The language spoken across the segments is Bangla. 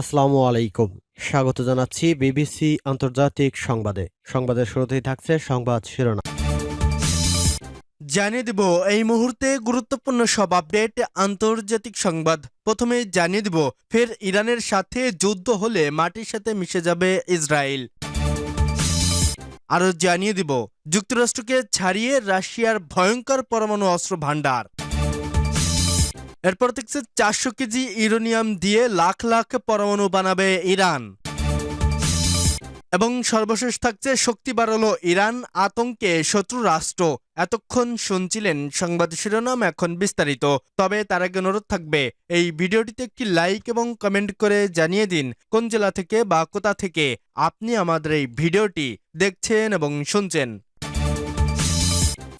আসসালামু আলাইকুম। স্বাগত জানাচ্ছি বিবিসি আন্তর্জাতিক সংবাদে। সংবাদের শুরুতেই থাকছে সংবাদ শিরোনাম। জানিয়ে দেব, এই মুহূর্তে গুরুত্বপূর্ণ সব আপডেট, আন্তর্জাতিক সংবাদ। প্রথমে জানিয়ে দেব, ফের ইরানের সাথে যুদ্ধ হলে মাটির সাথে মিশে যাবে ইসরায়েল। আরও জানিয়ে দিব, যুক্তরাষ্ট্রকে ছাড়িয়ে রাশিয়ার ভয়ঙ্কর পরমাণু অস্ত্র ভাণ্ডার। এরপর দেখছে চারশো কেজি ইউরোনিয়াম দিয়ে লাখ লাখ পরমাণু বানাবে ইরান। এবং সর্বশেষ থাকছে শক্তি বাড়ালো ইরান, আতঙ্কে শত্রু রাষ্ট্র। এতক্ষণ শুনছিলেন সংবাদ শিরোনাম, এখন বিস্তারিত। তবে তার আগে অনুরোধ থাকবে, এই ভিডিওটিতে একটি লাইক এবং কমেন্ট করে জানিয়ে দিন, কোন জেলা থেকে বা কোথা থেকে আপনি আমাদের এই ভিডিওটি দেখছেন এবং শুনছেন।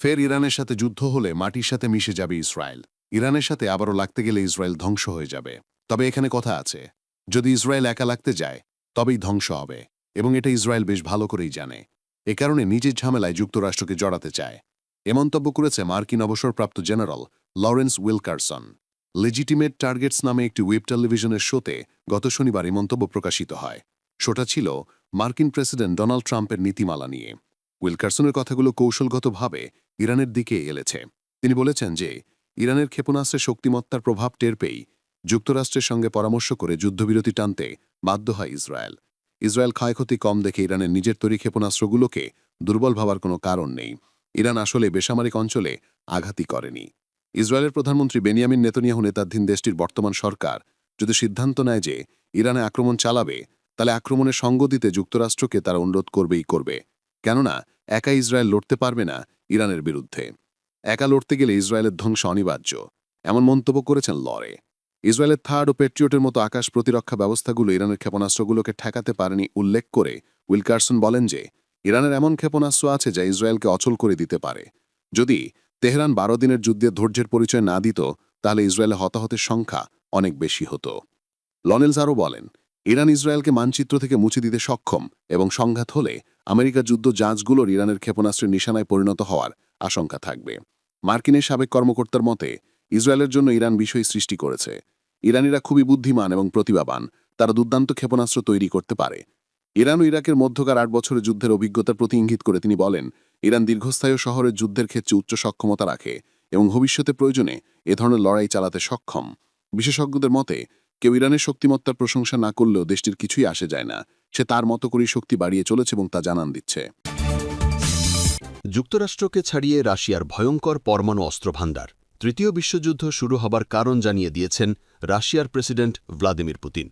ফের ইরানের সাথে যুদ্ধ হলে মাটির সাথে মিশে যাবে ইসরায়েল। ইরানের সাথে আবারও লাগতে গেলে ইসরায়েল ধ্বংস হয়ে যাবে। তবে এখানে কথা আছে, যদি ইসরায়েল একা লাগতে যায়, তবেই ধ্বংস হবে, এবং এটা ইসরায়েল বেশ ভালো করেই জানে। এ কারণে নিজের ঝামেলায় যুক্তরাষ্ট্রকে জড়াতে চায়। এ মন্তব্য করেছে মার্কিন অবসরপ্রাপ্ত general Lawrence Wilkerson. Legitimate targets নামে একটি ওয়েব টেলিভিশনের শোতে গত শনিবার এই মন্তব্য প্রকাশিত হয়। শোটা ছিল মার্কিন প্রেসিডেন্ট ডোনাল্ড ট্রাম্পের নীতিমালা নিয়ে। উইলকারসনের কথাগুলো কৌশলগতভাবে ইরানের দিকে এলেছে। তিনি বলেছেন যে ইরানের ক্ষেপণাস্ত্রের শক্তিমত্তার প্রভাব টের পেয়েই যুক্তরাষ্ট্রের সঙ্গে পরামর্শ করে যুদ্ধবিরতি টানতে বাধ্য হয় ইসরায়েল। ইসরায়েল ক্ষয়ক্ষতি কম দেখে ইরানের নিজের তৈরি ক্ষেপণাস্ত্রগুলোকে দুর্বল ভাবার কোনো কারণ নেই। ইরান আসলে বেসামরিক অঞ্চলে আঘাতই করেনি। ইসরায়েলের প্রধানমন্ত্রী বেনিয়ামিন নেতনিয়াহু নেতাধীন দেশটির বর্তমান সরকার যদি সিদ্ধান্ত নেয় যে ইরানে আক্রমণ চালাবে, তাহলে আক্রমণের সঙ্গ দিতে যুক্তরাষ্ট্রকে তারা অনুরোধ করবেই করবে। কেননা একা ইসরায়েল লড়তে পারবে না ইরানের বিরুদ্ধে। একা লড়তে গেলে ইসরায়েলের ধ্বংস অনিবার্য, এমন মন্তব্য করেছেন লরে। ইসরায়েলের থার্ড ও পেট্রিয়টের মতো আকাশ প্রতিরক্ষা ব্যবস্থাগুলো ইরানের ক্ষেপণাস্ত্রগুলোকে ঠেকাতে পারেনি উল্লেখ করে উইলকারসন বলেন যে, ইরানের এমন ক্ষেপণাস্ত্র আছে যা ইসরায়েলকে অচল করে দিতে পারে। যদি তেহরান বারো দিনের যুদ্ধে ধৈর্যের পরিচয় না দিত, তাহলে ইসরায়েলে হতাহতের সংখ্যা অনেক বেশি হতো। লনেলস আরও বলেন, ইরান ইসরায়েলকে মানচিত্র থেকে মুছে দিতে সক্ষম এবং সংঘাত হলে আমেরিকা যুদ্ধ জাহাজগুলোর ইরানের ক্ষেপণাস্ত্রের নিশানায় পরিণত হওয়ার আশঙ্কা থাকবে। মার্কিনের সাবেক কর্মকর্তার মতে, ইসরায়েলের জন্য ইরান বিষয় সৃষ্টি করেছে। ইরানিরা খুবই বুদ্ধিমান এবং প্রতিভাবান। তারা দুর্দান্ত ক্ষেপণাস্ত্র তৈরি করতে পারে। ইরান ও ইরাকের মধ্যকার আট বছরের যুদ্ধের অভিজ্ঞতার প্রতি ইঙ্গিত করে তিনি বলেন, ইরান দীর্ঘস্থায়ী শহরের যুদ্ধের ক্ষেত্রে উচ্চ সক্ষমতা রাখে এবং ভবিষ্যতে প্রয়োজনে এ ধরনের লড়াই চালাতে সক্ষম। বিশেষজ্ঞদের মতে, কেউ ইরানের শক্তিমত্তার প্রশংসা না করলেও দেশটির কিছুই আসে যায় না। সে তার মতো করেই শক্তি বাড়িয়ে চলেছে এবং তা জানান দিচ্ছে। যুক্তরাষ্ট্রকে ছাড়িয়ে রাশিয়ার ভয়ঙ্কর পরমাণু অস্ত্র ভাণ্ডার তৃতীয় বিশ্বযুদ্ধ শুরু হবার কারণ জানিয়ে দিয়েছেন রাশিয়ার প্রেসিডেন্ট ভ্লাদিমির পুতিন।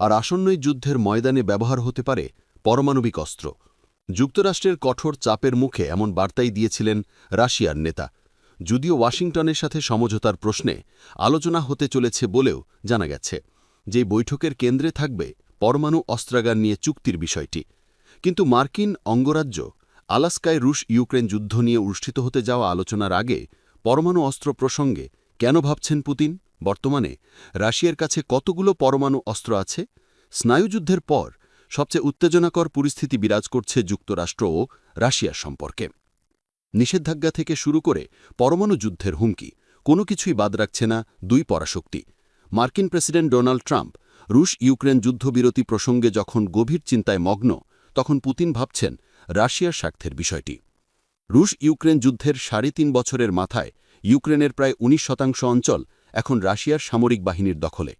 আর আসন্নই যুদ্ধের ময়দানে ব্যবহার হতে পারে পরমাণবিক অস্ত্র। যুক্তরাষ্ট্রের কঠোর চাপের মুখে এমন বার্তাই দিয়েছিলেন রাশিয়ার নেতা। যদিও ওয়াশিংটনের সাথে সমঝোতার প্রশ্নে আলোচনা হতে চলেছে বলেও জানা গেছে যে বৈঠকের কেন্দ্রে থাকবে পরমাণু অস্ত্রাগার নিয়ে চুক্তির বিষয়টি। কিন্তু মার্কিন অঙ্গরাজ্য আলাস্কায় রুশ ইউক্রেন যুদ্ধ নিয়ে অনুষ্ঠিত হতে যাওয়া আলোচনার আগে পরমাণু অস্ত্র প্রসঙ্গে কেন ভাবছেন পুতিন? বর্তমানে রাশিয়ার কাছে কতগুলো পরমাণু অস্ত্র আছে? স্নায়ুযুদ্ধের পর সবচেয়ে উত্তেজনাকর পরিস্থিতি বিরাজ করছে যুক্তরাষ্ট্র ও রাশিয়ার সম্পর্কে। নিষেধাজ্ঞা থেকে শুরু করে পরমাণু যুদ্ধের হুমকি, কোনো কিছুই বাদ রাখছে না দুই পরাশক্তি। মার্কিন প্রেসিডেন্ট ডোনাল্ড ট্রাম্প রুশ ইউক্রেন যুদ্ধবিরতি প্রসঙ্গে যখন গভীর চিন্তায় মগ্ন, তখন পুতিন ভাবছেন রাশিয়ার স্বার্থের বিষয়টি। রুশ ইউক্রেন যুদ্ধের সাড়ে তিন বছরের মাথায় ইউক্রেনের প্রায় ১৯ শতাংশ অঞ্চল এখন রাশিয়ার সামরিক বাহিনীর দখলে।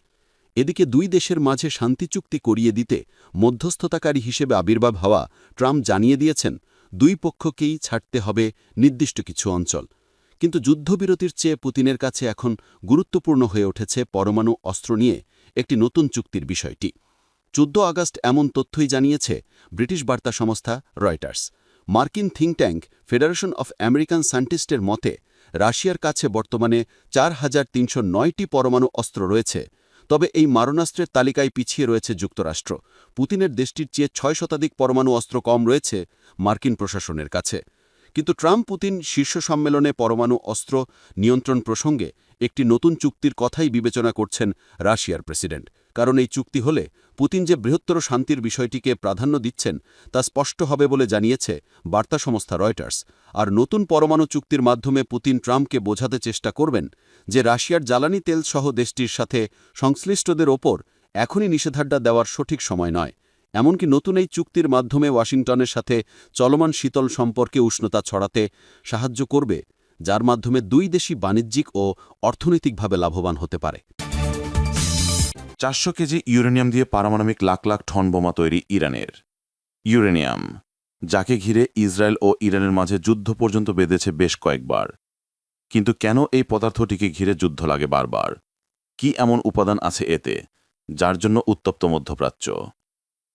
এদিকে দুই দেশের মাঝে শান্তি চুক্তি করিয়ে দিতে মধ্যস্থতাকারী হিসেবে আবির্ভাব হওয়া ট্রাম্প জানিয়ে দিয়েছেন, দুই পক্ষকেই ছাড়তে হবে নির্দিষ্ট কিছু অঞ্চল। কিন্তু যুদ্ধবিরতির চেয়ে পুতিনের কাছে এখন গুরুত্বপূর্ণ হয়ে উঠেছে পরমাণু অস্ত্র নিয়ে একটি নতুন চুক্তির বিষয়টি। চোদ্দ আগস্ট এমন তথ্যই জানিয়েছে ব্রিটিশ বার্তা সংস্থা রয়টার্স। মার্কিন think tank federation of American সায়েন্টিস্টের মতে, রাশিয়ার কাছে বর্তমানে চার হাজার তিনশো নয়টি পরমাণু অস্ত্র রয়েছে। তবে এই মারণাস্ত্রের তালিকায় পিছিয়ে রয়েছে যুক্তরাষ্ট্র। পুতিনের দেশটির চেয়ে ছয় শতাধিক পরমাণু অস্ত্র কম রয়েছে মার্কিন প্রশাসনের কাছে। কিন্তু ট্রাম্প পুতিন শীর্ষ সম্মেলনে পরমাণু অস্ত্র নিয়ন্ত্রণ প্রসঙ্গে একটি নতুন চুক্তির কথাই বিবেচনা করছেন রাশিয়ার প্রেসিডেন্ট। কারণ এই চুক্তি হলে পুতিন যে বৃহত্তর শান্তির বিষয়টিকে প্রাধান্য দিচ্ছেন তা স্পষ্ট হবে বলে জানিয়েছে বার্তা সংস্থা রয়টার্স। আর নতুন পরমাণু চুক্তির মাধ্যমে পুতিন ট্রাম্পকে বোঝাতে চেষ্টা করবেন যে রাশিয়ার জ্বালানি তেল সহ দেশটির সাথে সংশ্লিষ্টদের ওপর এখনই নিষেধাজ্ঞা দেওয়ার সঠিক সময় নয়। এমনকি নতুন এই চুক্তির মাধ্যমে ওয়াশিংটনের সাথে চলমান শীতল সম্পর্কে উষ্ণতা ছড়াতে সাহায্য করবে, যার মাধ্যমে দুই দেশই বাণিজ্যিক ও অর্থনৈতিকভাবে লাভবান হতে পারে। চারশো কেজি ইউরেনিয়াম দিয়ে পারমাণবিক লাখ লাখ ঠন বোমা তৈরি ইরানের। ইউরেনিয়াম, যাকে ঘিরে ইসরায়েল ও ইরানের মাঝে যুদ্ধ পর্যন্ত বেঁধেছে বেশ কয়েকবার। কিন্তু কেন এই পদার্থটিকে ঘিরে যুদ্ধ লাগে বারবার? কি এমন উপাদান আছে এতে, যার জন্য উত্তপ্ত মধ্যপ্রাচ্য?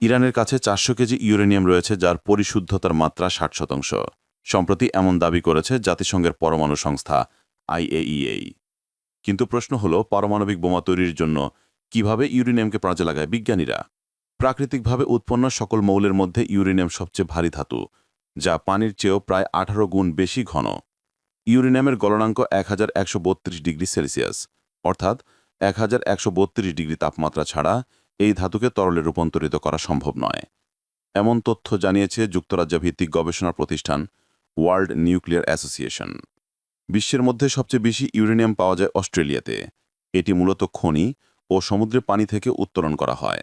ইরানের কাছে চারশো কেজি ইউরেনিয়াম রয়েছে, যার পরিশুদ্ধতার মাত্রা ষাট শতাংশ। সম্প্রতি এমন দাবি করেছে জাতিসংঘের পরমাণু সংস্থা আইএইএই। কিন্তু প্রশ্ন হল, পারমাণবিক বোমা তৈরির জন্য কীভাবে ইউরেনিয়ামকে কাজে লাগায় বিজ্ঞানীরা? প্রাকৃতিকভাবে উৎপন্ন সকল মৌলের মধ্যে ইউরেনিয়াম সবচেয়ে ভারী ধাতু, যা পানির চেয়েও প্রায় আঠারো গুণ বেশি ঘন। ইউরেনিয়ামের গলনাঙ্ক এক ডিগ্রি সেলসিয়াস, অর্থাৎ এক ডিগ্রি তাপমাত্রা ছাড়া এই ধাতুকে তরলে রূপান্তরিত করা সম্ভব নয়। এমন তথ্য জানিয়েছে যুক্তরাজ্য ভিত্তিক গবেষণা প্রতিষ্ঠান ওয়ার্ল্ড নিউক্লিয়ার অ্যাসোসিয়েশন। বিশ্বের মধ্যে সবচেয়ে বেশি ইউরেনিয়াম পাওয়া যায় অস্ট্রেলিয়াতে। এটি মূলত খনি ও সমুদ্রের পানি থেকে উত্তোলন করা হয়।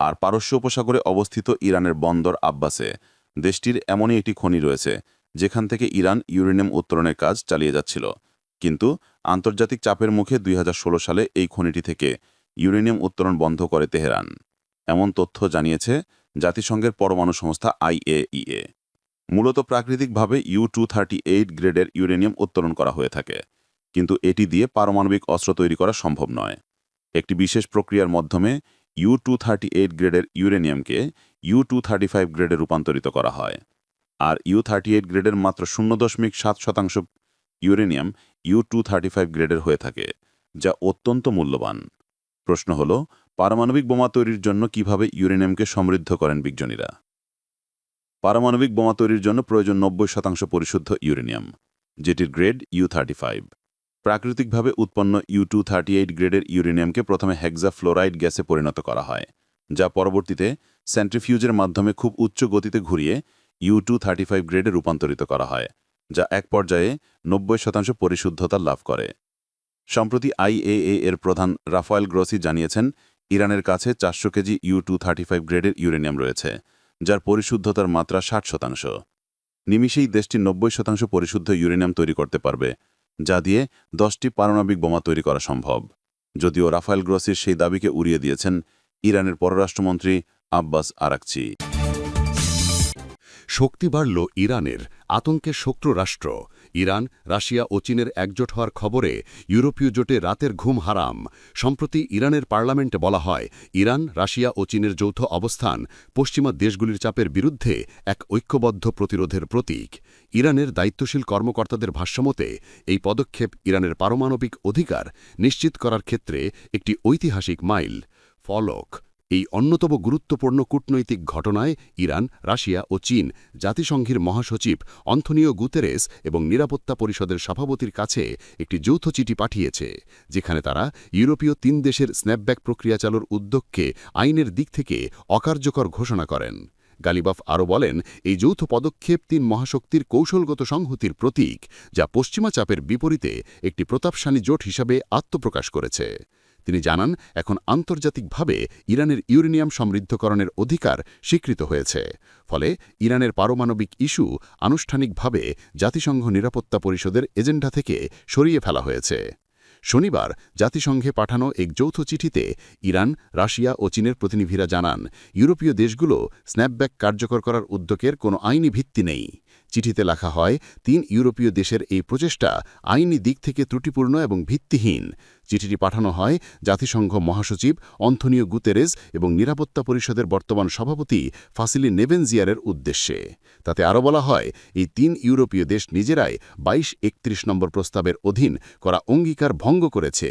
আর পারস্য উপসাগরে অবস্থিত ইরানের বন্দর আব্বাসে দেশটির এমনই একটি খনি রয়েছে, যেখান থেকে ইরান ইউরেনিয়াম উত্তোলনের কাজ চালিয়ে যাচ্ছিল। কিন্তু আন্তর্জাতিক চাপের মুখে দুই হাজার ষোলো সালে এই খনিটি থেকে ইউরেনিয়াম উত্তোলন বন্ধ করে তেহরান। এমন তথ্য জানিয়েছে জাতিসংঘের পরমাণু সংস্থা আইএইএ। মূলত প্রাকৃতিকভাবে ইউ টু গ্রেডের ইউরেনিয়াম উত্তোলন করা হয়ে থাকে। কিন্তু এটি দিয়ে পারমাণবিক অস্ত্র তৈরি করা সম্ভব নয়। একটি বিশেষ প্রক্রিয়ার মাধ্যমে ইউ টু থার্টি এইট গ্রেডের ইউরেনিয়ামকে ইউ টু থার্টি ফাইভ গ্রেডে রূপান্তরিত করা হয়। আর ইউ থার্টি এইট গ্রেডের মাত্র শূন্য দশমিক সাত শতাংশ ইউরেনিয়াম ইউ টু গ্রেডের হয়ে থাকে, যা অত্যন্ত মূল্যবান। প্রশ্ন হল, পারমাণবিক বোমা তৈরির জন্য কীভাবে ইউরেনিয়ামকে সমৃদ্ধ করেন বিজ্ঞানীরা? পারমাণবিক বোমা তৈরির জন্য প্রয়োজন নব্বই শতাংশ পরিশুদ্ধ ইউরেনিয়াম, যেটির গ্রেড ইউ থার্টি ফাইভ প্রাকৃতিকভাবে উৎপন্ন ইউ টু থার্টি এইট গ্রেডের ইউরেনিয়ামকে প্রথমে হেক্সা ফ্লোরাইড গ্যাসে পরিণত করা হয়, যা পরবর্তীতে সেন্ট্রিফিউজের মাধ্যমে খুব উচ্চ গতিতে ঘুরিয়ে ইউ টু থার্টি ফাইভ গ্রেডে রূপান্তরিত করা হয়, যা এক পর্যায়ে নব্বই শতাংশ পরিশুদ্ধতা লাভ করে। সম্প্রতি আইএএ এর প্রধান রাফায়েল গ্রসি জানিয়েছেন, ইরানের কাছে চারশো KG U two thirty five গ্রেডের ইউরেনিয়াম রয়েছে, যার পরিশুদ্ধতার মাত্রা ষাট শতাংশ। নিমিষেই দেশটি নব্বই শতাংশ পরিশুদ্ধ ইউরেনিয়াম তৈরি করতে পারবে যা দিয়ে দশটি পারমাণবিক বোমা তৈরি করা সম্ভব। যদিও রাফায়েল গ্রসির সেই দাবিকে উড়িয়ে দিয়েছেন ইরানের পররাষ্ট্রমন্ত্রী আব্বাস আরাকচি। শক্তি বাড়ল ইরানের আতঙ্কের শক্র রাষ্ট্র। ইরান, রাশিয়া ও চীনের একজোট হওয়ার খবরে ইউরোপীয় জোটে রাতের ঘুম হারাম। সম্প্রতি ইরানের পার্লামেন্টে বলা হয়, ইরান, রাশিয়া ও চীনের যৌথ অবস্থান পশ্চিমা দেশগুলির চাপের বিরুদ্ধে এক ঐক্যবদ্ধ প্রতিরোধের প্রতীক। ইরানের দায়িত্বশীল কর্মকর্তাদের ভাষ্যমতে, এই পদক্ষেপ ইরানের পারমাণবিক অধিকার নিশ্চিত করার ক্ষেত্রে একটি ঐতিহাসিক মাইল। ফলক এই অন্যতম গুরুত্বপূর্ণ কূটনৈতিক ঘটনায় ইরান, রাশিয়া ও চীন, জাতিসংঘের মহাসচিব অন্থনীয় গুতেরেস এবং নিরাপত্তা পরিষদের সভাপতির কাছে একটি যৌথ চিঠি পাঠিয়েছে, যেখানে তারা ইউরোপীয় তিন দেশের স্ন্যাপব্যাক প্রক্রিয়া চালুর উদ্যোগকে আইনের দিক থেকে অকার্যকর ঘোষণা করেন। গালিবাফ আরও বলেন, এই যৌথ পদক্ষেপ তিন মহাশক্তির কৌশলগত সংহতির প্রতীক, যা পশ্চিমা চাপের বিপরীতে একটি প্রতাপশালী জোট হিসাবে আত্মপ্রকাশ করেছে। তিনি জানান, এখন আন্তর্জাতিকভাবে ইরানের ইউরেনিয়াম সমৃদ্ধকরণের অধিকার স্বীকৃত হয়েছে। ফলে ইরানের পারমাণবিক ইস্যু আনুষ্ঠানিকভাবে জাতিসংঘ নিরাপত্তা পরিষদের এজেন্ডা থেকে সরিয়ে ফেলা হয়েছে। শনিবার জাতিসংঘে পাঠানো এক যৌথ চিঠিতে ইরান, রাশিয়া ও চীনের প্রতিনিধিরা জানান, ইউরোপীয় দেশগুলো স্ন্যাপব্যাক কার্যকর করার উদ্যোগের কোনো আইনি ভিত্তি নেই। চিঠিতে লেখা হয়, তিন ইউরোপীয় দেশের এই প্রচেষ্টা আইনি দিক থেকে ত্রুটিপূর্ণ এবং ভিত্তিহীন। চিঠিটি পাঠানো হয় জাতিসংঘ মহাসচিব অন্থনীয় গুতেরেস এবং নিরাপত্তা পরিষদের বর্তমান সভাপতি ফাসিলি নেভেনজিয়ারের উদ্দেশ্যে। তাতে আরও বলা হয়, এই তিন ইউরোপীয় দেশ নিজেরাই বাইশ একত্রিশ নম্বর প্রস্তাবের অধীন করা অঙ্গীকার ভঙ্গ করেছে।